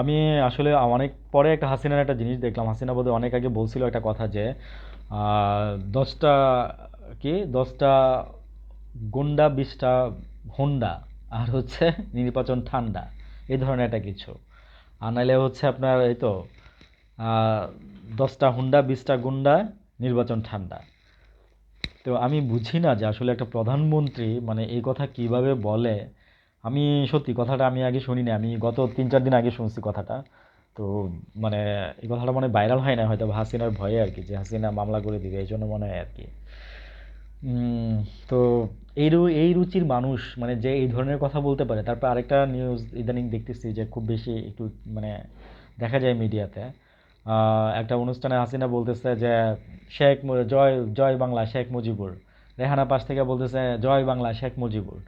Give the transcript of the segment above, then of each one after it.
আমি আসলে অনেক পরে একটা হাসিনার একটা জিনিস দেখলাম। হাসিনা বোধহয় অনেক আগে বলছিল একটা কথা যে দশটা কি? দশটা গুন্ডা, বিশটা হুন্ডা আর হচ্ছে নির্বাচন ঠান্ডা, এই ধরনের একটা কিছু। আর নাইলে হচ্ছে আপনার এই তো দশটা হুন্ডা, বিশটা গুন্ডা, নির্বাচন ঠান্ডা। তো আমি বুঝি না যে আসলে একটা প্রধানমন্ত্রী মানে এই কথা কীভাবে বলে আমি সত্যি কথাটা আমি আগে শুনিনি, আমি গত তিন চার দিন আগে শুনছি কথাটা। তো মানে এই কথাটা মানে ভাইরাল হয় না হয়তো হাসিনার ভয়ে আর কি, যে হাসিনা মামলা করে দিবে এই জন্য মনে হয় আর কি। তো এই এই রুচির মানুষ মানে যে এই ধরনের কথা বলতে পারে, তারপর আরেকটা নিউজ ইদানিং দেখতেছি যে খুব বেশি একটু মানে দেখা যায় মিডিয়াতে। একটা অনুষ্ঠানে হাসিনা বলতেছে যে, শেখ জয় জয় বাংলা, শেখ মুজিবুর। রেহানা পাশ থেকে বলতেছে, জয় বাংলা, শেখ মুজিবুর।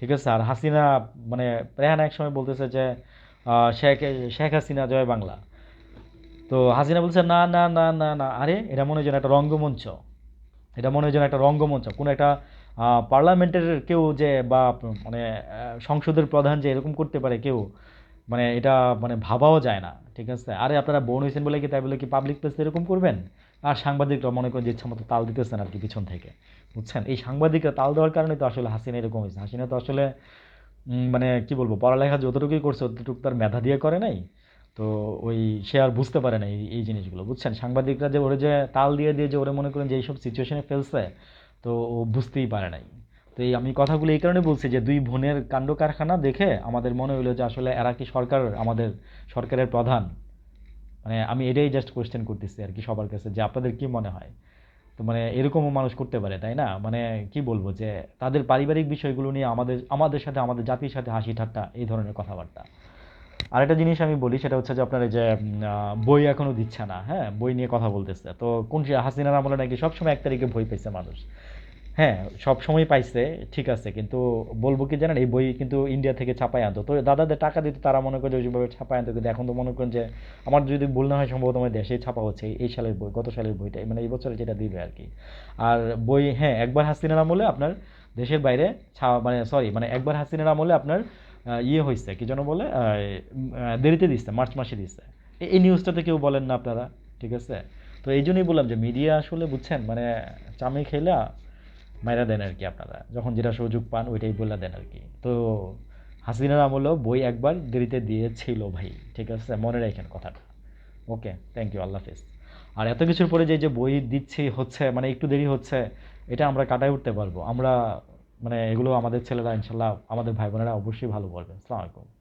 ঠিক আছে? আর হাসিনা মানে রেহানা এক সময় বলতেছে যে শেখ শেখ হাসিনা, জয় বাংলা। তো হাসিনা বলছে, না না না না না। আরে, এটা মনে হয় যেন একটা রঙ্গমঞ্চ। এটা মনে হয় যেন একটা রঙ্গমঞ্চ। কোনো একটা পার্লামেন্টের কেউ যে, বা মানে সংসদের প্রধান যে, এরকম করতে পারে কেউ। মানে এটা মানে ভাবাও যায় না, ঠিক আছে? আরে আপনারা বোন হয়েছেন বলে কি, তাই বলে কি পাবলিক প্লেসে এরকম করবেন? আর সাংবাদিকরা মনে করেন যে ইচ্ছা মতো তাল দিতেছেন আর কি পিছন থেকে, বুঝছেন? এই সাংবাদিকরা তাল দেওয়ার কারণে তো আসলে হাসিনা এরকম হয়েছে। হাসিনা তো আসলে মানে কি বলব, পড়ালেখা যতটুকুই করছে ততটুকু তার মেধা দিয়ে করে নাই। তো ওই সে আর বুঝতে পারে না এই এই জিনিসগুলো, বুঝছেন? সাংবাদিকরা যে ওরে যে তাল দিয়ে দিয়ে যে ওরে মনে করেন যে এইসব সিচুয়েশনে ফেলছে, তো ও বুঝতেই পারে নাই। তো এই আমি কথাগুলো এই কারণে বলছি যে দুই বোনের কাণ্ড কারখানা দেখে আমাদের মনে হইল যে আসলে এরা কি সরকার, আমাদের সরকারের প্রধান? মানে আমি এটাই জাস্ট কোয়েশ্চেন করতেছি আর কি সবার কাছে যে আপনাদের কি মনে হয়? তো মানে এরকমও মানুষ করতে পারে, তাই না? মানে কি বলব যে তাদের পারিবারিক বিষয়গুলো নিয়ে আমাদের আমাদের সাথে, আমাদের জাতির সাথে হাসি ঠাট্টা, এই ধরনের কথাবার্তা। আরেকটা জিনিস আমি বলি সেটা হচ্ছে যে আপনার এই যে বই এখনও দিচ্ছে না হ্যাঁ? বই নিয়ে কথা বলতেছে। তো কোন হাসিনার আমলে নাকি সবসময় এক তারিখে বই পাইছে মানুষ। হ্যাঁ সব সময় পাইছে, ঠিক আছে, কিন্তু বলব কি জানেন, এই বই কিন্তু ইন্ডিয়া থেকে ছাপায় আনতো। তো দাদাদের টাকা দিতে তারা মনে করে ওইভাবে ছাপায় আনতো, কিন্তু এখন তো মনে করেন যে আমার যদি ভুল না হয় সম্ভবত আমার দেশেই ছাপা হচ্ছে এই- সালের বই, গত সালের বইটা মানে এই বছরে যেটা দিবে আর কি। আর বই হ্যাঁ একবার হাসিনার আমলে আপনার দেশের বাইরে ছা- মানে সরি মানে একবার হাসিনার আমলে আপনার ইয়ে হয়েছে কি যেন বলে দেরিতে দিচ্ছে মার্চ মাসে দিচ্ছে এই নিউজটাতে কেউ বলেন না আপনারা, ঠিক আছে? তো এই জন্যই বললাম যে মিডিয়া আসলে, বুঝছেন মানে চামি খেলা মাইরা দেন আর কি আপনারা। যখন যেটা সুযোগ পান, ওইটাই বলে দেন আর কি। তো হাসিনার আমলেও বই একবার দেরিতে দিয়েছিল ভাই, ঠিক আছে? মনে রাখেন কথাটা। ওকে থ্যাংক ইউ আল্লাহ হাফিজ। আর এত কিছুর পরে যে যে বই দিচ্ছি হচ্ছে মানে একটু দেরি হচ্ছে, এটা আমরা কাটায় উঠতে পারব। আমরা মানে এগুলো আমাদের ছেলেরা, ইনশাল্লাহ, আমাদের ভাই বোনেরা অবশ্যই ভালো বলবে। আসসালামু